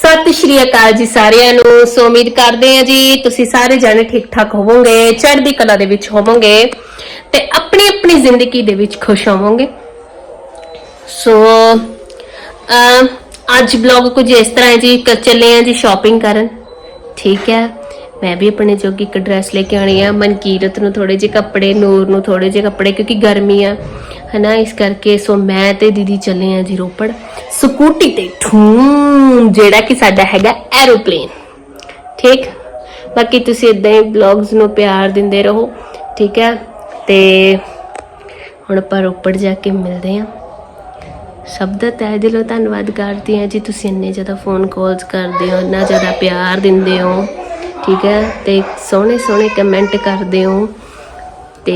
ਸਤਿ ਸ਼੍ਰੀ ਅਕਾਲ ਜੀ ਸਾਰਿਆਂ ਨੂੰ। ਸੋ ਉਮੀਦ ਕਰਦੇ ਹਾਂ ਜੀ ਤੁਸੀਂ ਸਾਰੇ ਜਾਣੇ ਠੀਕ ਠਾਕ ਹੋਵੋਗੇ, ਚੜ੍ਹਦੀ ਕਲਾ ਦੇ ਵਿੱਚ ਹੋਵੋਗੇ ਤੇ ਆਪਣੀ ਆਪਣੀ ਜ਼ਿੰਦਗੀ ਦੇ ਵਿੱਚ ਖੁਸ਼ ਹੋਵੋਗੇ। ਸੋ ਅੱਜ ਵਲੌਗ ਕੁਝ ਇਸ ਤਰ੍ਹਾਂ ਹੈ ਜੀ, ਚੱਲੇ ਆ ਜੀ ਸ਼ਾਪਿੰਗ ਕਰਨ। ਠੀਕ ਹੈ। ਮੈਂ ਵੀ ਆਪਣੇ ਜੋਗੀ ਇੱਕ ਡਰੈਸ ਲੈ ਕੇ ਆਣੀ ਆ। ਮਨਕੀਰਤ ਨੂੰ ਥੋੜੇ ਜਿਹੇ ਕੱਪੜੇ, ਨੂਰ ਨੂੰ ਥੋੜੇ ਜਿਹੇ ਕੱਪੜੇ, ਕਿਉਂਕਿ ਗਰਮੀ ਆ। ਹਨਾ, ਇਸ ਕਰਕੇ ਸੋ ਮੈਂ ਤੇ ਦੀਦੀ ਚੱਲੇ ਆ ਜੀ ਰੋਪੜ। ਸਕੂਟੀ ਤੇ ਠੂਮ ਜਿਹੜਾ ਕਿ ਸਾਡਾ ਹੈਗਾ ਐਰੋਪਲੇਨ ਠੀਕ? ਬਾਕੀ ਤੁਸੀਂ ਇਦਾਂ ਹੀ ਵਲੌਗਸ ਨੂੰ ਪਿਆਰ ਦਿੰਦੇ ਰਹੋ। ਠੀਕ ਹੈ ਤੇ ਹੁਣ ਆਪਾਂ ਰੋਪੜ ਜਾ ਕੇ ਮਿਲਦੇ ਹਾਂ ਸਭ ਦਾ ਤਹਿ ਦਿਲੋਂ ਧੰਨਵਾਦ ਕਰਦੀ ਹਾਂ ਜੀ। ਤੁਸੀਂ ਇੰਨੇ ਜ਼ਿਆਦਾ ਫੋਨ ਕਾਲਸ ਕਰਦੇ ਹੋ, ਇੰਨਾ ਜ਼ਿਆਦਾ ਪਿਆਰ ਦਿੰਦੇ ਹੋ। ਠੀਕ ਹੈ? ਤੇ ਸੋਹਣੇ ਸੋਹਣੇ ਕਮੈਂਟ ਕਰਦੇ ਹੋ। ਤੇ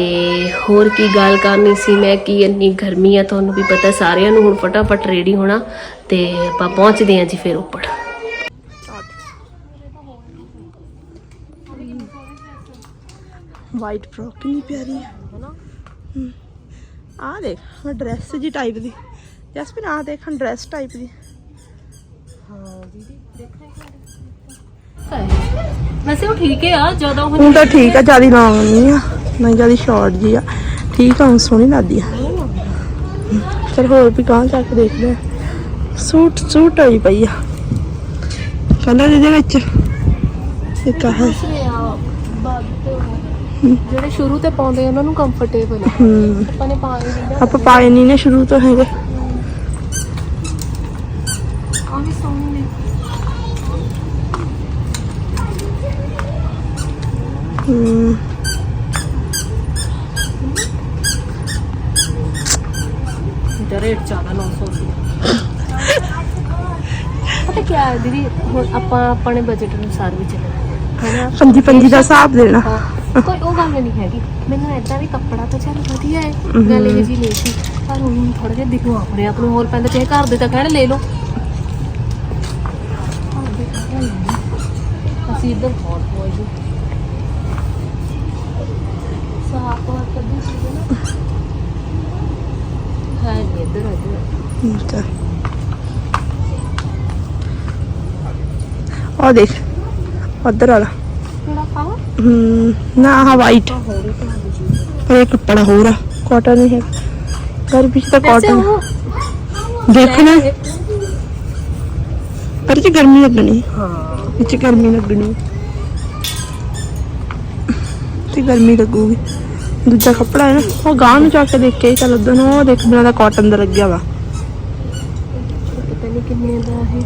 ਹੋਰ ਕੀ ਗੱਲ ਕਰਨੀ ਸੀ ਮੈਂ ਕਿ ਇੰਨੀ ਗਰਮੀ ਆ ਤੁਹਾਨੂੰ ਵੀ ਪਤਾ ਸਾਰਿਆਂ ਨੂੰ ਹੁਣ ਫਟਾਫਟ ਰੈਡੀ ਹੋਣਾ। ਤੇ ਆਪਾਂ ਪਹੁੰਚਦੇ ਹਾਂ ਜੀ ਫਿਰ ਉੱਪਰ। ਵਾਈਟ ਫਰੋਕ ਕਿੰਨੀ ਪਿਆਰੀ ਹੈ। ਆਹ ਦੇਖ ਉਹ ਡਰੈਸ ਜੀ ਟਾਈਪ ਦੀ। ਜਸਪਿਨ ਆਹ ਦੇਖ ਡਰੈਸ ਟਾਈਪ ਦੀ। ਵੈਸੇ ਉਹ ਠੀਕ ਹੈ ਆ ਜਦੋਂ ਹੁਣ ਤਾਂ ਠੀਕ ਆ ਜ਼ਿਆਦਾ ਲੌਂਗ ਨਹੀਂ ਆ। ਨਾ ਜ਼ਿਆਦਾ ਸ਼ਾਰਟ ਜੀ ਆ। ਠੀਕ ਆ ਹੁਣ ਸੋਹਣੀ ਲੱਗਦੀ ਆ। ਚਲ ਹੋਰ ਵੀ ਕੇ ਦੇਖਦੇ ਆ। ਸੂਟ ਸੂਟ ਹੋਈ ਪਈ ਆ। ਕਲਰ ਇਹਦੇ ਵਿੱਚ ਇੱਕ ਆਹ ਜਿਹੜੇ ਸ਼ੁਰੂ ਤੇ ਪਾਉਂਦੇ ਉਹਨਾਂ ਨੂੰ ਕੰਫਰਟੇਬਲ ਹੈ। ਆਪਾਂ ਨੇ ਪਾਏ ਨਹੀਂ ਆਪਾਂ ਪਾਏ ਨਹੀਂ ਨੇ ਸ਼ੁਰੂ ਤੋਂ ਹੈਗੇ ਆ ਵੀ ਸੋਹਣੇ ਨੇ ਹਮ ਇਹਦਾ ਰੇਟ ਜ਼ਿਆਦਾ 900 ਰੁਪਏ ਪਤਾ ਕੀ ਹੈ ਦੀਦੀ ਹੁਣ ਆਪਾਂ ਆਪਣੇ ਬਜਟ ਅਨੁਸਾਰ ਵੀ ਚੱਲਣਾ ਹੈਨਾ? ਪੰਜੀ ਪੰਜੀ ਦਾ ਹਿਸਾਬ ਦੇਣਾ। ਹਾਂ, ਕੋਈ ਉਹ ਗੱਲ ਨਹੀਂ ਹੈਗੀ। ਮੈਨੂੰ ਏਦਾਂ ਵੀ ਕੱਪੜਾ ਤਾਂ ਚੱਲ ਵਧੀਆ ਹੈ ਗੱਲ ਇਹ ਜੀ ਨਹੀਂ ਸੀ ਪਰ ਹੁਣ ਥੋੜਾ ਜਿਹਾ ਦਿਖੂ ਆਪਣੇ ਆਪ ਨੂੰ ਹੋਰ ਪੈਂਦਾ ਚਾਹੇ ਘਰ ਦੇ ਤਾਂ ਕਹਿਣ ਲੈ ਲਓ। ਘਰ ਦੇ ਤਾਂ ਕਹਿਣ ਲੈ ਲਓ। ਅਸੀਂ ਇੱਧਰ ਫੋਨ ਹੋਈ ਜੀ। ਸਾਪ ਆ ਕਦੀ ਸੀ ਨਾ। ਹੈ ਇੱਧਰ ਇੱਧਰ ਅੱਛਾ ਉਹ ਦੇਖ ਉਧਰ ਵਾਲਾ। ਹਮ ਨਾ ਵਾਈਟ ਤਾਂ ਪਰ ਇਹ ਕੱਪੜਾ ਹੋਰ ਆ ਕਾਟਨ ਹੈ ਪਰ ਵਿੱਚ ਤਾਂ ਕਾਟਨ ਦੇਖਣਾ। ਪਰ ਚ ਗਰਮੀ ਲੱਗਣੀ। ਹਾਂ। ਵਿੱਚ ਗਰਮੀ ਲੱਗਣੀ। ਤੇ ਗਰਮੀ ਲੱਗੂਗੀ। ਦੂਜਾ ਕੱਪੜਾ ਹੈ ਨਾ ਉਹ ਗਾਂ ਨੂੰ ਜਾ ਕੇ ਦੇਖ ਕੇ ਚੱਲ ਉਧਰ ਨੂੰ ਉਹ ਦੇਖ ਬਿਨਾਂ ਦਾ ਕਾਟਨ ਦਾ ਲੱਗਿਆ ਵਾ। ਨਹੀਂ ਕਿੰਨੇ ਦਾ ਹੈ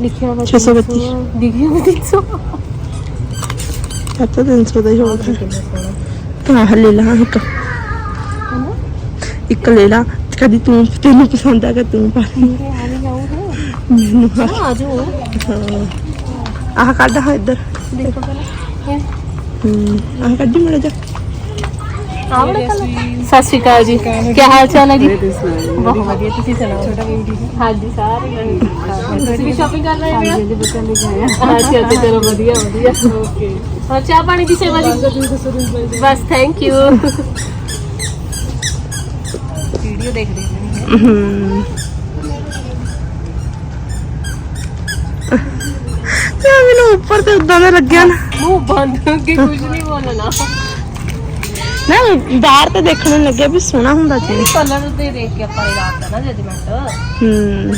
ਲਿਖਿਆ ਵਾ 632 300, ਲਿਖਿਆ ਵਾ 300 ਚਾਚਾ 300 ਦਾ ਸ਼ੌਕ ਹੈ ਤਾਂ ਲੈ ਲਾ ਇੱਕ। ਇੱਕ ਲੈ ਲਾ। ਕਦੀ ਤੂੰ ਤੈਨੂੰ ਪਸੰਦ ਆ ਕਿ ਤੂੰ ਪਾ ਲਈ। ਮੈਨੂੰ ਆ- ਜਾਓ ਆਹ ਕੱਢ ਹਾਂ ਇੱਧਰ। ਦੇਖੋ ਪਹਿਲਾਂ। ਇਹ ਆਹ ਕੱਢੀ ਮੜਾ ਜਾ ਸਤਿ ਸ਼੍ਰੀ ਅਕਾਲ ਜੀ। ਕੀ ਹਾਲ ਚਾਲ ਹੈ ਜੀ? ਬਹੁਤ ਵਧੀਆ ਤੁਸੀਂ ਸੁਣਾਓ? ਛੋਟਾ ਬੇਬੀ ਹਾਂਜੀ ਸਾਰੇ ਤੁਸੀਂ ਵੀ ਸ਼ਾਪਿੰਗ ਕਰ ਰਹੇ ਹੋ? ਹਾਂਜੀ ਬੱਚਿਆਂ ਦੇ ਗਏ ਅੱਛਾ ਤੇ ਚਲੋ ਵਧੀਆ ਵਧੀਆ। ਓਕੇ ਹਾਂ ਚਾਹ ਪਾਣੀ ਦੀ ਸੇਵਾ ਜੀ ਬਸ ਥੈਂਕ ਯੂ ਵੀਡੀਓ ਦੇਖਦੇ ਹਾਂ। ਮੈਨੂੰ ਉੱਪਰ ਤੇ ਉਦਾਂ ਦਾ ਲੱਗਿਆ ਨਾ। ਮੂੰਹ ਬੰਦ ਕੇ ਕੁਝ ਨਹੀਂ ਬੋਲਣਾ। ਨਾ ਬਾਹਰ ਤੇ ਦੇਖਣ ਨੂੰ ਲੱਗਿਆ ਵੀ ਸੋਹਣਾ ਹੁੰਦਾ ਚੀਜ਼ ਕਲਰ ਤੇ ਦੇਖ ਕੇ ਆਪਾਂ ਨੇ ਰਾਤ ਦਾ ਨਾ ਜਜਮੈਂਟ ਹਮ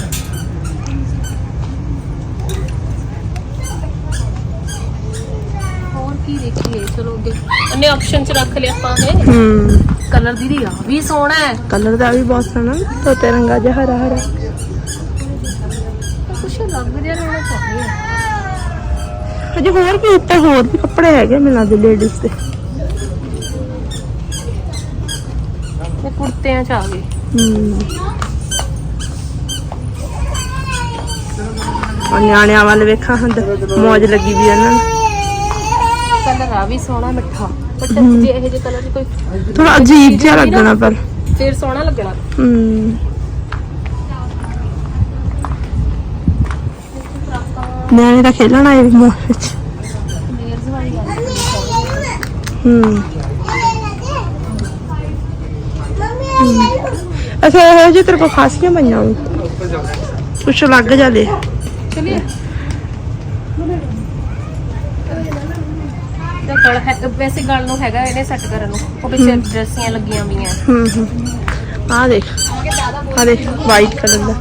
ਹੋਰ ਕੀ ਦੇਖੀਏ? ਚਲੋ ਅੱਗੇ। ਉਹਨੇ ਆਪਸ਼ਨ ਚ ਰੱਖ ਲਿਆ ਆਪਾਂ ਇਹ ਹਮ ਕਲਰ ਦੀ ਆ ਵੀ ਸੋਹਣਾ ਹੈ। ਕਲਰ ਦਾ ਵੀ ਬਹੁਤ ਸੋਹਣਾ ਤੋਤੇ ਰੰਗਾ ਜਿਹਾ ਹਰਾ ਹਰਾ। ਕੁਛ ਲੱਗ ਜਿਹਾ ਚਾਹੀਦਾ। ਅਜੇ ਹੋਰ ਵੀ ਉੱਤੇ ਹੋਰ ਵੀ ਕੱਪੜੇ ਹੈਗੇ ਮਿਲਾਂ ਦੇ ਲੇਡੀਜ਼ ਦੇ। ਕੁੜਤਿਆਂ ਚ ਆ ਗਏ। ਉਹ ਨਿਆਣਿਆਂ ਵੱਲ ਵੇਖਾਂ ਹੰਦ ਮੌਜ ਲੱਗੀ ਵੀ ਇਹਨਾਂ ਨੂੰ। ਕਲਰ ਆ ਵੀ ਸੋਹਣਾ ਮਿੱਠਾ ਬਟ ਜੇ ਇਹ ਜਿਹੇ ਕਲਰ ਦੀ ਕੋਈ ਥੋੜਾ ਅਜੀਬ ਜਿਹਾ ਲੱਗਣਾ ਪਰ। ਫੇਰ ਸੋਹਣਾ ਲੱਗਣਾ। ਹਮ ਨਿਆਣੇ ਤਾਂ ਖੇਲਣ ਆਏ ਵੀ ਮੌਜ ਵਿੱਚ। ਲੇਅਰਸ ਵਾਲੀ ਗੱਲ ਹਮ ਅੱਛਾ ਇਹ ਜੇ ਤੇਰੇ ਕੋਲ ਖਾਸੀਆਂ ਪਈਆਂ ਹੋਣ। ਕੁਛ ਲੱਗ ਜਾ ਦੇ। ਚਲਿਏ। ਗਲ ਹੈ ਵੈਸੇ ਗਲ ਨੂੰ ਹੈਗਾ ਇਹਨੇ ਸੈੱਟ ਕਰਨ ਨੂੰ। ਉਹ ਵਿੱਚ ਡਰੈਸੀਆਂ ਲੱਗੀਆਂ ਵੀਆਂ ਹੂੰ ਹੂੰ। ਆ ਦੇਖ। ਆ ਦੇਖ ਵਾਈਟ ਕਲਰ ਦਾ।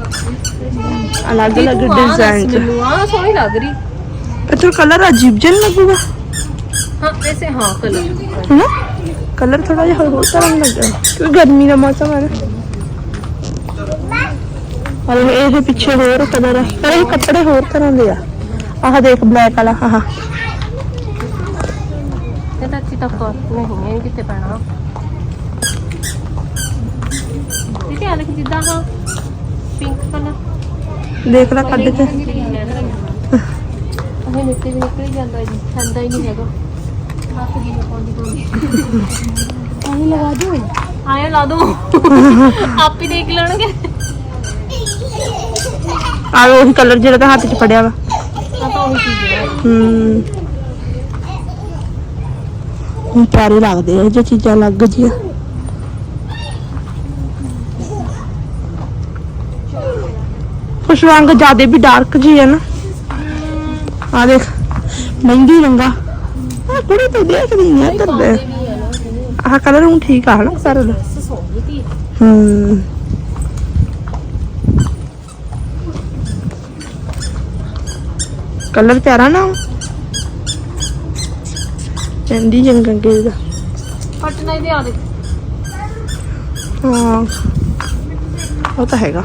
ਅਲੱਗ ਅਲੱਗ ਡਿਜ਼ਾਈਨ ਚ। ਮੈਨੂੰ ਆ ਸੋਹਣੀ ਲੱਗ ਰਹੀ। ਪਰ ਕਲਰ ਅਜੀਬ ਜਿਹਾ ਲੱਗੂਗਾ। ਹਾਂ ਵੈਸੇ ਹਾਂ ਕਲਰ ਹੈਨਾ ਕਲਰ ਥੋੜਾ ਜਿਹਾ ਹੋਰ ਤਰ੍ਹਾਂ ਦਾ ਲੱਗਦਾ ਕਿਉਂਕਿ ਗਰਮੀ ਦਾ ਮੌਸਮ ਹੈ ਨਾ। ਔਰ ਇਹਦੇ ਪਿੱਛੇ ਹੋਰ ਕਲਰ ਹੈ ਪਰ ਇਹ ਕੱਪੜੇ ਹੋਰ ਤਰ੍ਹਾਂ ਦੇ ਆ। ਆਹ ਦੇਖ ਬਲੈਕ ਵਾਲਾ ਆਹ। ਨਹੀਂ ਪੈਣਾ? ਠੀਕ ਹੈ ਲਿਖ ਜਿੱਦਾਂ ਹਾਂ ਪਿੰਕ ਕਲਰ ਦੇਖ ਲੈ ਕੱਢ ਕੇ। ਉਹ ਨਿੱਕੇ ਵੀ ਨਿਕਲ ਹੀ ਜਾਂਦਾ ਜੀ ਠੰਡਾ ਹੀ ਨਹੀਂ ਹੈਗਾ। ਆਹੀ ਲਗਾ ਦੋ ਆਇਆ ਲਾ ਦੋ ਆਪ ਹੀ ਦੇਖ ਲੈਣਗੇ ਆ ਉਹੀ ਕਲਰ ਜਿਹੜਾ ਤਾਂ ਹੱਥ 'ਚ ਫੜਿਆ ਵਾ ਆ ਤਾਂ ਉਹੀ ਚੀਜ਼ ਹੈ ਹੂੰ ਹੁਣ ਪਿਆਰੇ ਲੱਗਦੇ ਆ ਇਹ ਜਿਹੀ ਚੀਜ਼ਾਂ ਲੱਗ ਜੀਆਂ ਕੁਛ ਰੰਗ ਜਿਆਦੇ ਵੀ ਡਾਰਕ ਜੀ ਹੈ ਨਾ ਆ ਦੇਖ ਮਹਿੰਗੀ ਰੰਗਾ ਆ ਕੁੜੀ ਤਾਂ ਦੇਖ ਰਹੀ ਹੈ ਇੱਧਰ ਦੇ। ਆਹ ਕਲਰ ਹੁਣ ਠੀਕ ਆ ਹਨਾ ਸਾਰਾ ਦਾ। ਹੂੰ। ਕਲਰ ਪਿਆਰਾ ਨਾ ਚੰਦੀ ਜੰਗੰਗੇ ਦਾ ਫਟਣਾ ਇਹਦੇ ਆ ਦੇ ਹਾਂ। ਉਹ ਤਾਂ ਹੈਗਾ।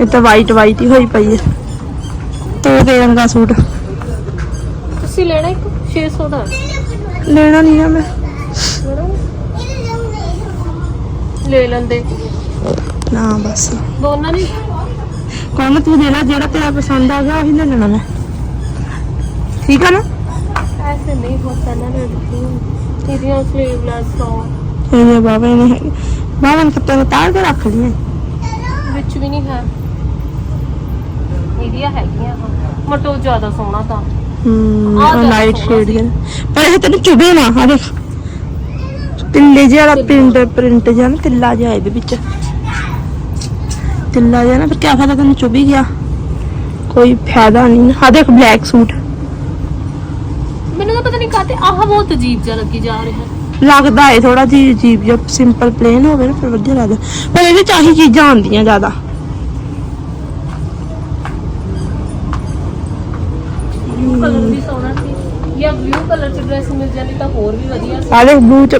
ਇਹ ਤਾਂ ਵਾਈਟ ਵਾਈਟ ਹੀ ਹੋਈ ਪਈ ਹੈ। ਤੇ ਦੇ ਰੰਗਾ ਸੂਟ। ਤੁਸੀਂ ਲੈਣਾ ਇੱਕ? 600 ਦਾ। ਲੈਣਾ ਨਹੀਂ ਆ ਮੈਂ। ਲੈ ਲੈਂਦੇ। ਨਾ ਬਸ। ਦੋਨਾਂ ਨੇ? ਕੌਣ ਤੂੰ ਦੇ ਲੈ ਜਿਹੜਾ ਤੇਰਾ ਪਸੰਦ ਆ ਗਿਆ ਉਹੀ ਲੈ ਲੈਣਾ ਮੈਂ। ਠੀਕ ਆ ਨਾ? ਐਸੇ ਨਹੀਂ ਹੋ ਸਕਦਾ ਨਾ ਤੇਰੀਆਂ ਸਲੀਵਲੈਸ ਸੌ। ਇਹ ਬਾਬਾ ਨੇ ਬਾਬਾ ਨੇ ਕੱਪੜੇ ਤਾਰ ਕੇ ਰੱਖ ਲਈਆਂ। ਵਿੱਚ ਵੀ ਨਹੀਂ ਹੈ। ਇਹਦੀਆਂ ਹੈਗੀਆਂ ਮਟੋ ਜ਼ਿਆਦਾ ਸੋਹਣਾ ਤਾਂ। ਹੂੰ ਲਾਈਟ ਸ਼ੇਡ ਦੇ ਪਰ ਇਹ ਤੈਨੂੰ ਚੁਭੇ ਨਾ ਆ ਦੇਖ। ਤਿੱਲੇ ਜਿਹਾ ਪ੍ਰਿੰਟ ਪ੍ਰਿੰਟ ਜਿਹਾ ਨਾ ਤਿੱਲਾ ਜਿਹਾ ਇਹਦੇ ਵਿੱਚ। ਤਿੱਲਾ ਜਿਹਾ ਨਾ ਫਿਰ ਕੀ ਫਾਇਦਾ ਤੈਨੂੰ ਚੁਭੀ ਗਿਆ? ਕੋਈ ਫਾਇਦਾ ਨਹੀਂ। ਆ ਦੇਖ ਬਲੈਕ ਸੂਟ ਮੈਨੂੰ ਤਾਂ ਪਤਾ ਨਹੀਂ ਕਾਤੇ ਆਹ ਬਹੁਤ ਅਜੀਬ ਜਿਹਾ ਲੱਗੀ ਜਾ ਰਿਹਾ। ਲੱਗਦਾ ਹੈ ਥੋੜਾ ਜਿਹੀ ਅਜੀਬ ਜਿਹਾ ਸਿੰਪਲ ਪਲੇਨ ਹੋਵੇ ਨਾ ਫਿਰ ਵਧੀਆ ਲੱਗਦਾ। ਪਰ ਇਹਦੇ ਚ ਆਹੀ ਚੀਜ਼ਾਂ ਆਉਂਦੀਆਂ ਜ਼ਿਆਦਾ ਕਲਰ ਵੀ ਸੋਹਣਾ ਜਾਂ ਬਲੂ ਕਲਰ ਚ ਡਰੈਸ ਮਿਲ ਜਾਂਦੀ ਤਾਂ ਹੋਰ ਵੀ ਵਧੀਆ ਸੀ। ਆ ਦੇਖ ਬਲੂ ਚ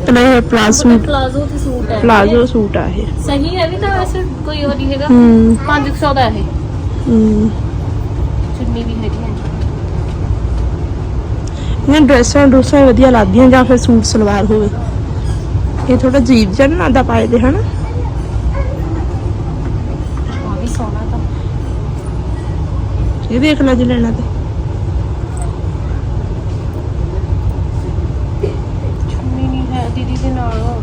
ਸੂਟ ਪਲਾਜ਼ੋ ਤੇ ਸੂਟ ਹੈ। ਪਲਾਜ਼ੋ ਸੂਟ ਆ ਇਹ। ਸਹੀ ਹੈ ਵੀ ਤਾਂ ਵੈਸੇ ਕੋਈ ਉਹ ਨਹੀਂ ਹੈਗਾ। ਹੂੰ। 500 ਦਾ ਇਹ। ਹੂੰ। ਚੁੰਨੀ ਵੀ ਹੈਗੀ ਹੈ। ਇਹ ਡਰੈਸਾਂ ਡਰੂਸਾਂ ਵਧੀਆ ਲੱਗਦੀਆਂ ਜਾਂ ਫਿਰ ਸੂਟ ਸਲਵਾਰ ਹੋਵੇ। ਇਹ ਥੋੜਾ ਜੀਬ ਜਿਹਾ ਨਾ ਦਾ ਪਾਏ ਦੇ ਹਨਾ? ਆ ਵੀ ਸੋਹਣਾ ਤਾਂ। ਇਹ ਦੇਖ ਲੈ ਜੇ ਲੈਣਾ ਤੇ ਚੁੰਨੀ ਨਹੀਂ ਹੈ ਦੇ ਨਾਲ।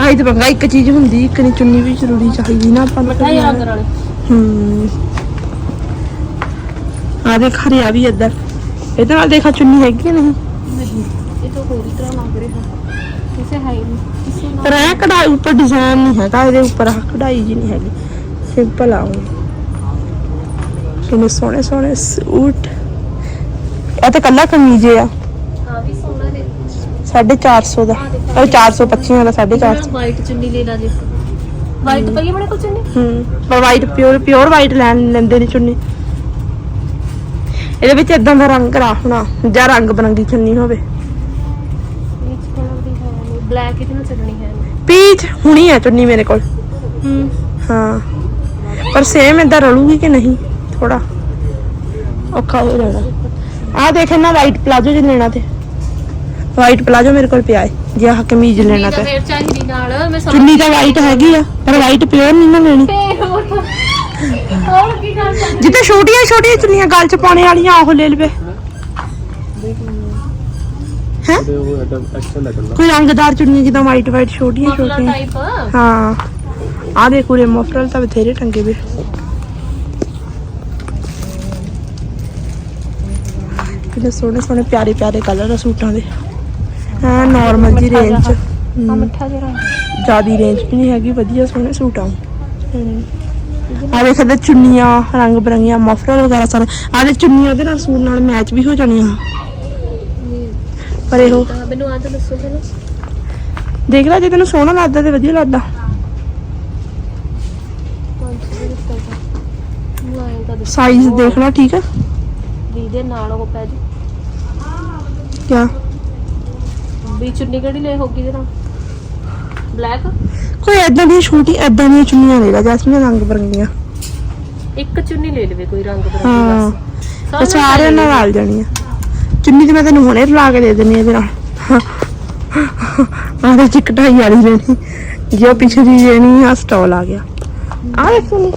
ਆਈ ਤਾਂ ਪੰਗਾ ਇੱਕ ਚੀਜ਼ ਹੁੰਦੀ ਇੱਕ ਨਹੀਂ ਚੁੰਨੀ ਵੀ ਜ਼ਰੂਰੀ ਚਾਹੀਦੀ ਨਾ ਆਪਾਂ ਨੂੰ ਮਠਾਈ ਰੰਗ ਵਾਲੀ। ਹੂੰ। ਆ ਵੀ ਇੱਧਰ। ਇਹਦੇ ਨਾਲ ਦੇਖਾ ਚੁੰਨੀ ਹੈਗੀ ਨਹੀਂ? ਨਹੀਂ ਇਹ ਤਾਂ ਹੋਰ ਹੀ ਤਰ੍ਹਾਂ ਲੱਗ ਰਿਹਾ। ਕਿਸੇ ਹੈ ਹੀ ਨਹੀਂ ਕਿਸੇ ਪਰ ਇਹ ਕਢਾਈ ਉੱਪਰ ਡਿਜ਼ਾਈਨ ਨਹੀਂ ਹੈਗਾ ਇਹਦੇ ਉੱਪਰ ਆਹ ਕਢਾਈ ਜੀ ਨਹੀਂ ਹੈਗੀ। ਸਿੰਪਲ ਆ ਉਹ। ਕਿੰਨੇ ਸੋਹਣੇ ਸੋਹਣੇ ਸੂਟ। ਇਹ ਤਾਂ ਕੱਲਾ ਕਮੀਜ਼ ਆ। ਆ ਵੀ ਦੇ 450 ਦਾ। ਉਹ 425 ਵਾਲਾ 450 ਵਾਈਟ ਚੁੰਨੀ ਲੈ ਲਾ ਜੇ। ਵਾਈਟ ਪਈ ਆਪਣੇ ਕੋਲ ਚੁੰਨੀ? ਹੂੰ ਪਰ ਵਾਈਟ ਪਿਓਰ ਪਿਓਰ ਵਾਈਟ ਲੈਣ ਲੈਂਦੇ ਨੇ ਚੁੰਨੀ। ਇਹਦੇ ਵਿੱਚ ਇਦਾਂ ਦਾ ਰੰਗ ਰੱਖਣਾ ਜਾਂ ਰੰਗ ਬਰੰਗੀ ਚੁੰਨੀ ਹੋਵੇ। ਨੀਚ ਕਲਰ ਦੀ ਹੈ ਨਹੀਂ ਬਲੈਕ ਇਹਦੇ ਨਾਲ ਚੱਲਣੀ ਹੈ ਪੀਚ ਹੁਣੀ ਹੈ ਚੁੰਨੀ ਮੇਰੇ ਕੋਲ। ਹੂੰ। ਹਾਂ ਪਰ ਸੇਮ ਇਦਾਂ ਰਲੂਗੀ ਕਿ ਨਹੀਂ ਥੋੜਾ ਔਖਾ ਹੋ ਜਾਣਾ ਆਹ ਦੇਖ ਨਾ ਵਾਈਟ ਪਲਾਜੋ ਜੇ ਲੈਣਾ ਤੇ। ਵਾਈਟ ਪਲਾਜੋ ਮੇਰੇ ਕੋਲ ਪਿਆ ਹੈ ਜੇ ਆਹ ਕਮੀਜ਼ ਲੈਣਾ ਤੇ। ਫੇਰ ਚਾਹੀਦੀ ਨਾਲ ਮੈਂ ਸਮਝ ਚੁੰਨੀ ਤਾਂ ਵਾਈਟ ਹੈਗੀ ਆ ਪਰ ਵਾਈਟ ਪਿਓਰ ਨਹੀਂ ਨਾ ਲੈਣੀ। ਤੇ ਹੋਰ ਹੋਰ ਕੀ ਕਰ ਸਕਦੇ? ਜਿੱਤੇ ਛੋਟੀਆਂ ਛੋਟੀਆਂ ਚੁੰਨੀਆਂ ਗਲ ਚ ਪਾਉਣੇ ਵਾਲੀਆਂ ਉਹ ਲੈ ਲਵੇ। ਹੈ? ਕੋਈ ਰੰਗਦਾਰ ਚੁੰਨੀਆਂ ਜਿੱਦਾਂ ਵਾਈਟ ਵਾਈਟ ਛੋਟੀਆਂ ਛੋਟੀਆਂ। ਹਾਂ। ਆ ਦੇਖ ਉਰੇ ਮਫਰਲ ਤਾਂ ਬਥੇਰੇ ਟੰਗੇ ਵੇ। ਕਿੰਨੇ ਸੋਹਣੇ ਸੋਹਣੇ ਪਿਆਰੇ ਪਿਆਰੇ ਕਲਰ ਆ ਸੂਟਾਂ ਦੇ। ਹਾਂ ਨਾਰਮਲ ਜੀ ਰੇਂਜ ਆ ਮਿੱਠਾ ਜਿਹਾ। ਰੰਗ ਜ਼ਿਆਦੀ ਰੇਂਜ ਵੀ ਨਹੀਂ ਹੈਗੀ ਵਧੀਆ ਸੋਹਣੇ ਸੂਟ ਆ। ਆ ਦੇਖ ਇਹਦੇ ਚੁੰਨੀਆਂ ਰੰਗ ਬਰੰਗੀਆਂ ਮਫਲਰ ਵਗੈਰਾ ਸਾਰੇ। ਆ ਦੇ ਚੁੰਨੀਆਂ ਉਹਦੇ ਨਾਲ ਸੂਟ ਨਾਲ ਮੈਚ ਵੀ ਹੋ ਜਾਣੀਆਂ। ਪਰ ਇਹੋ ਮੈਨੂੰ ਆ ਤਾਂ ਦੱਸੋ ਪਹਿਲਾਂ। ਦੇਖ ਲੈ ਜੇ ਤੈਨੂੰ ਸੋਹਣਾ ਲੱਗਦਾ ਤੇ ਵਧੀਆ ਲੱਗਦਾ। ਸਾਈਜ਼ ਦੇਖ ਲੈ ਠੀਕ ਆ? ਵੀ ਦੇ ਨਾਲ ਉਹ ਪੈ ਜੀ ਕਿਆ? ਵੀ ਚੁੰਨੀ ਕਿਹੜੀ ਲੈ ਹੋਗੀ ਜਰਾ? ਬਲੈਕ ਕੋਈ ਐਦਾਂ ਦੀਆਂ ਛੋਟੀ ਐਦਾਂ ਦੀਆਂ ਚੁੰਨੀਆਂ ਲੈ ਲੈ ਜੈਸਮੀਨ ਰੰਗ ਬਰੰਗੀਆਂ। ਇੱਕ ਚੁੰਨੀ ਲੈ ਲਵੇ ਕੋਈ ਰੰਗ ਬਰੰਗੀ ਬਸ। ਸਾਰਿਆਂ ਨਾਲ ਰਲ ਜਾਣੀ ਆ ਚੁੰਨੀ ਤੇ ਮੈਂ ਤੈਨੂੰ ਹੁਣੇ ਲਾ ਕੇ ਦੇ ਦਿੰਨੀ ਆ ਨਾਲ ਆਹ ਤੇ ਕਢਾਈ ਵਾਲੀ ਲੈਣੀ ਜੋ ਪਿਛਲੀ ਲੈਣੀ ਆ ਸਟਾਲ ਆ ਗਿਆ। ਆ ਦੇਖ ਸੁਣੀ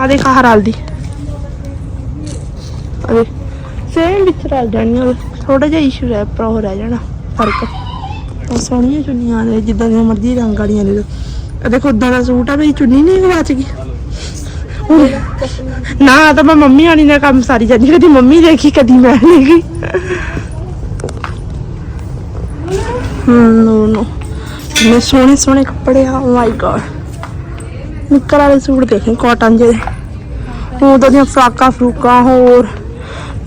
ਆ ਦੇਖ ਆਹ ਰਲਦੀ ਆ ਦੇਖ। ਸੇਮ ਵਿੱਚ ਰਲ ਜਾਣੀਆਂ। ਥੋੜਾ ਜਿਹਾ ਇਸ਼ੂ ਰਹਿ ਪਰ ਉਹ ਰਹਿ ਜਾਣਾ। ਫ਼ਰਕ। ਉਹ ਸੋਹਣੀਆਂ ਚੁੰਨੀਆਂ ਨੇ, ਜਿੱਦਾਂ ਦੀਆਂ ਮਰਜ਼ੀ ਰੰਗ ਵਾਲੀਆਂ ਲੈ ਲਓ। ਇਹ ਦੇਖੋ ਉਦਾਂ ਦਾ ਸੂਟ ਆ, ਵੀ ਚੁੰਨੀ ਨਹੀਂ ਗਵਾਚ ਗਈ ਨਾ ਤਾਂ ਮੈਂ ਮੰਮੀ ਵਾਲੀ ਨਾਲ ਕੰਮ ਸਾਰੀ ਜਾਂਦੀ ਕਦੀ ਮੰਮੀ ਦੇਖੀ, ਕਦੀ ਮੈਂ ਦੇਖੀ। ਨੋ ਨੋ। ਮੈਂ ਸੋਹਣੇ ਸੋਹਣੇ ਕੱਪੜੇ ਆ ਓ ਮਾਈ ਗॉड ਨਿੱਕਰ ਵਾਲੇ ਸੂਟ ਦੇਖੇ ਕਾਟਨ ਜਿਹੇ। ਉਹਦਾਂ ਦੀਆਂ ਫਰਾਕਾਂ, ਫਰੂਕਾਂ, ਹੋਰ।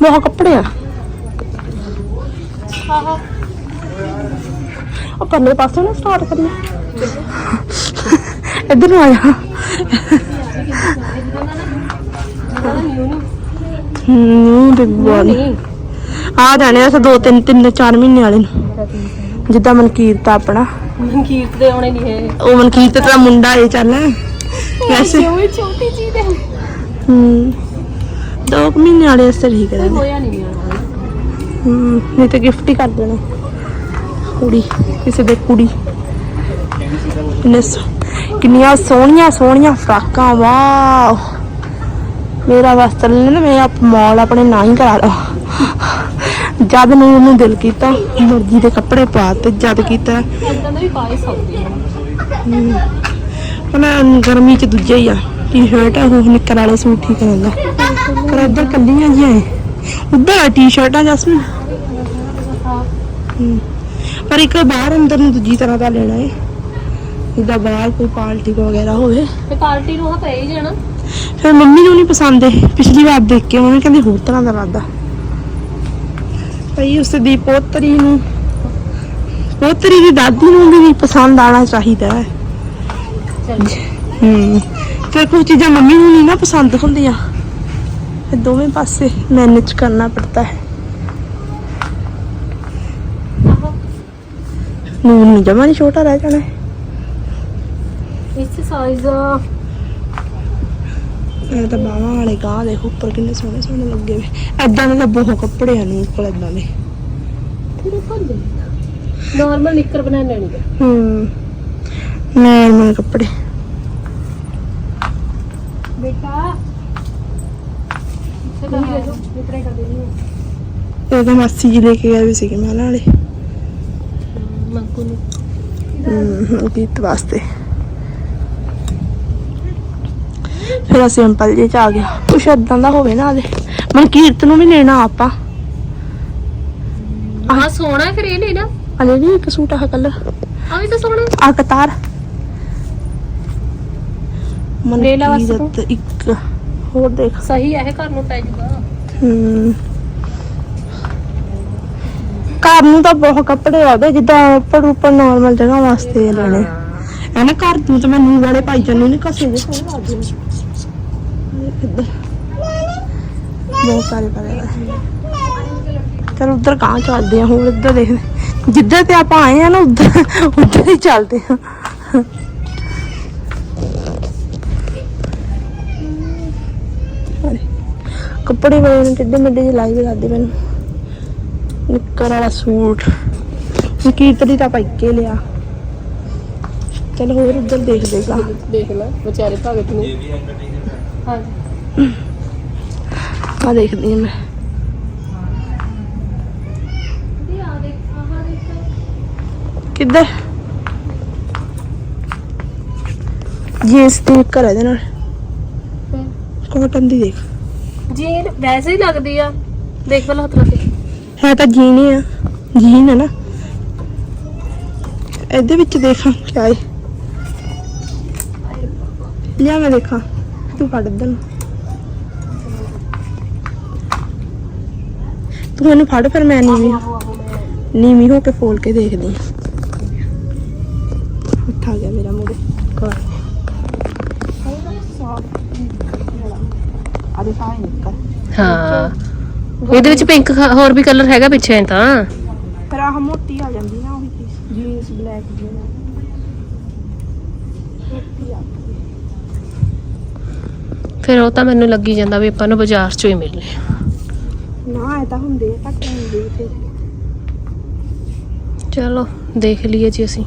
ਬਹੁਤ ਕੱਪੜੇ ਆ। ਉਹ ਪਰਲੇ ਪਾਸੇ ਨਾ ਸਟਾਰਟ ਕਰੀਏ। ਇੱਧਰ ਨੂੰ ਆਇਆ ਹੂੰ ਬਿਗ ਨਹੀਂ ਆ ਜਾਣੇ ਆ ਦੋ ਤਿੰਨ ਤਿੰਨ ਚਾਰ ਮਹੀਨੇ ਵਾਲੇ ਨੂੰ। ਜਿੱਦਾਂ ਮਨਕੀਰਤ ਆ ਆਪਣਾ। ਮਨਕੀਰਤ ਦੇ ਆਉਣੇ ਨਹੀਂ ਹੈ ਉਹ ਮਨਕੀਰਤ ਤੇਰਾ ਮੁੰਡਾ ਏ ਚੱਲ। ਵੈਸੇ। ਉਹ ਛੋਟੀ ਚੀਜ਼ ਹੈ ਹੂੰ ਦੋ ਮਹੀਨੇ ਵਾਲੇ ਅਸਰ ਠੀਕ ਰਹਿੰਦੇ। ਹੋਇਆ ਨਹੀਂ ਹੂੰ ਨਹੀਂ ਤਾਂ ਗਿਫਟ ਹੀ ਕਰ ਦੇਣਾ। ਕੁੜੀ, ਕਿਸੇ ਦੇ ਕੁੜੀ। ਕਿੰਨੇ ਕਿੰਨੀਆਂ ਸੋਹਣੀਆਂ ਸੋਹਣੀਆਂ ਫਰਾਕਾਂ, ਵਾਓ। ਮੇਰਾ ਵਾਸਤੇ ਲੈ ਨਾ ਮੈਂ ਆਪ ਮਾਲ ਆਪਣੇ ਨਾਂ ਹੀ ਕਰਾ ਲਾ ਜਦ ਨੂੰ ਉਹਨੂੰ ਦਿਲ ਕੀਤਾ, ਮਰਜ਼ੀ ਦੇ ਕੱਪੜੇ ਪਾ ਤੇ ਜਦ ਕੀਤਾ। ਇਦਾਂ ਦਾ ਵੀ ਪਾ ਹੀ। ਸਕਦੇ ਹਾਂ ਗਰਮੀ ਚ ਦੂਜਾ ਹੀ ਆ ਟੀ-ਸ਼ਰਟ ਆ ਉਹ ਨਿੱਕਰ ਵਾਲੇ ਸੂਟ ਠੀਕ ਰਹਿੰਦਾ ਪਰ ਇੱਧਰ ਕੱਲੀਆਂ ਜੀ ਏ ਉੱਧਰ ਆ ਟੀ-ਸ਼ਰਟਾਂ ਜਸਮੀਨ। ਹਮ। ਪਰ ਇੱਕ ਬਾਹਰ ਅੰਦਰ ਨੂੰ ਦੂਜੀ ਤਰ੍ਹਾਂ ਦਾ ਲੈਣਾ ਏ। ਜਿੱਦਾਂ ਬਾਹਰ ਕੋਈ ਪਾਰਟੀ ਵਗੈਰਾ ਹੋਵੇ। ਤੇ ਪਾਰਟੀ ਨੂੰ ਆ ਪੈ ਹੀ ਜਾਣਾ। ਫਿਰ ਮੰਮੀ ਨੂੰ ਨਹੀਂ ਪਸੰਦ ਏ ਪਿਛਲੀ ਵਾਰ ਦੇਖ ਕੇ ਮੰਮੀ ਕਹਿੰਦੀ ਹੋਰ ਤਰ੍ਹਾਂ ਦਾ ਲੱਗਦਾ ਭਈ ਉਸ ਦੀ ਪੋਤਰੀ ਨੂੰ ਪੋਤਰੀ ਦੀ ਦਾਦੀ ਨੂੰ ਵੀ ਪਸੰਦ ਆਣਾ ਚਾਹੀਦਾ ਹੈ। ਹੂੰ। ਫਿਰ ਕੁਝ ਚੀਜ਼ਾਂ ਮੰਮੀ ਨੂੰ ਨਹੀਂ ਨਾ ਪਸੰਦ ਹੁੰਦੀਆਂ। ਦੋਵੇਂ ਪਾਸੇ ਮੈਨੇਜ ਕਰਨਾ ਪੜਤਾ ਹੈ। ਨੂਨ ਨੂੰ ਜਮਾ ਨਹੀਂ ਛੋਟਾ ਰਹਿ ਜਾਣਾ। ਇਸ ਸਾਈਜ਼ ਇਹ ਤਾਂ ਬਾਹਾਂ ਵਾਲੇ ਗਾਂ ਦੇਖੋ ਉੱਪਰ ਕਿੰਨੇ ਸੋਹਣੇ ਸੋਹਣੇ ਲੱਗੇ ਵੇ ਐਦਾਂ ਦੇ ਤਾਂ ਬਹੁਤ ਕੱਪੜੇ ਆ ਨੂਰ ਕੋਲ ਐਦਾਂ ਦੇ। ਥੋੜੇ ਭੰਦੇ ਨਾਰਮਲ ਨਿੱਕਰ ਬਣਾ ਲੈਣੀ ਹੈ ਹੂੰ ਨੋਰਮਲ ਕੱਪੜੇ। ਬੇਟਾ ਇਹ ਤਾਂ ਮਾਸੀ ਜੀ ਲੈ ਕੇ ਗਏ ਵੀ ਸੀਗੇ ਮਾਲਾ ਵਾਲੇ। ਗੀਤ ਵਾਸਤੇ। ਫਿਰ ਅਸੀਂ ਸਿੰਪਲ ਜਿਹੇ ਚ ਆ ਗਿਆ ਕੁਛ ਏਦਾਂ ਦਾ ਹੋਵੇ ਨਾ ਆਦੇ ਮਨਕੀਰਤ ਨੂੰ ਵੀ ਲੈਣਾ ਆਪਾਂ। ਆਹ ਸੋਹਣਾ ਫਿਰ ਇਹ ਲੈ ਨਾ ਅਲੇ ਨਹੀਂ ਇੱਕ ਸੂਟ ਆਹ ਕਲਰ ਆ ਵੀ ਤਾਂ ਸੋਹਣਾ ਆ ਕਤਾਰ। ਲੈ ਲਾ ਬਸ ਮਨਕੀਰਤ ਇੱਕ ਹੋਰ ਦੇਖ। ਸਹੀ ਹੈ ਇਹ ਘਰ ਨੂੰ ਪੈ ਜਾਊਗਾ ਹੂੰ ਘਰ ਨੂੰ ਤਾਂ ਬਹੁਤ ਕੱਪੜੇ ਆਦੇ ਜਿੱਦਾਂ ਉੱਪਰ ਉੱਪਰ ਨਾਰਮਲ ਜਗ੍ਹਾ ਵਾਸਤੇ ਲੈਣੇ। ਹੈ ਘਰ ਨੂੰ ਤਾਂ ਮੈਂ ਨੂੰ ਵਾਲੇ ਪਾਈ ਜਾਂਦੀ ਨਹੀਂ ਕਸੇ ਦੇ ਸੋਹਣੇ ਲੱਗਦੇ ਨੇ ਇੱਧਰ ਬਹੁਤ ਸਾਰੇ ਪਰੇ ਚਲ ਉਧਰ ਕਾਂ ਚੱਲਦੇ ਆ, ਹੁਣ ਇੱਧਰ ਦੇਖਦੇ ਜਿੱਧਰ ਤੇ ਆਪਾਂ ਆਏ ਆ ਨਾ, ਉਧਰ ਉਧਰ ਹੀ ਚੱਲਦੇ ਆ। ਕੱਪੜੇ ਬੜੇ ਨੇ ਟਿੱਡੇ ਮਿੱਡੇ ਜਿਹੇ ਲਾਈ ਵੀ ਲੱਗਦੇ ਮੈਨੂੰ। ਨਿੱਕਰ ਵਾਲਾ ਸੂਟ। ਕੀਰਤਨੀ ਤਾਂ ਪਾਈ ਕੇ ਲਿਆ। ਚਲ ਹੋਰ ਉੱਧਰ ਦੇਖ ਦੇਗਾ ਦੇਖ ਲੈ ਵਿਚਾਰੇ ਭਗਤ ਨੂੰ ਹਾਂ ਆ ਦੇਖਦੀ ਹਾਂ ਮੈਂ। ਕਿੱਧਰ? ਜੀਨਸ ਦੀ ਨਿੱਕਰ ਇਹਦੇ ਨਾਲ। ਕਾਟਨ ਦੀ ਦੇਖ। ਜੀਨ ਵੈਸੇ ਹੀ ਲੱਗਦੀ ਆ। ਦੇਖ ਪਹਿਲਾਂ ਹੱਥ ਲਾ ਕੇ ਹੈ ਤਾਂ ਜੀਨ ਹੀ ਆ। ਜੀਨ ਹੈ ਨਾ। ਇਹਦੇ ਵਿੱਚ ਦੇਖਾਂ ਕਿਆ ਹੈ ਲਿਆ ਮੈਂ ਦੇਖਾਂ। ਤੂੰ ਫੜ ਇੱਧਰ ਤੂੰ ਇਹਨੂੰ ਫੜ, ਫਿਰ ਮੈਂ ਨੀਵੀਂ ਨੀਵੀਂ ਹੋ ਕੇ ਫੋਲ ਕੇ ਦੇਖਦੀ ਉੱਠਾ ਗਿਆ ਮੇਰਾ ਮੂਰੇ ਕੋਲ ਹਾਂ। ਇਹਦੇ ਵਿੱਚ ਪਿੰਕ ਹੋਰ ਵੀ ਕਲਰ ਹੈਗਾ ਪਿੱਛੇ ਤਾਂ। ਫਿਰ ਆਹ ਮੋਟੀ ਆ ਜਾਂਦੀ ਨਾ ਉਹੀ ਪੀਸ ਜੀਨਸ ਬਲੈਕ ਜੀ ਫਿਰ ਉਹ ਤਾਂ ਮੈਨੂੰ ਲੱਗੀ ਜਾਂਦਾ ਵੀ ਆਪਾਂ ਨੂੰ ਬਾਜ਼ਾਰ ਚੋਂ ਹੀ ਮਿਲਨੇ ਨਾ ਇਹ ਤਾਂ ਹੁੰਦੇ ਆ ਘੱਟ ਹੁੰਦੇ ਫਿਰ ਚਲੋ ਦੇਖ ਲਈਏ ਜੀ ਅਸੀਂ।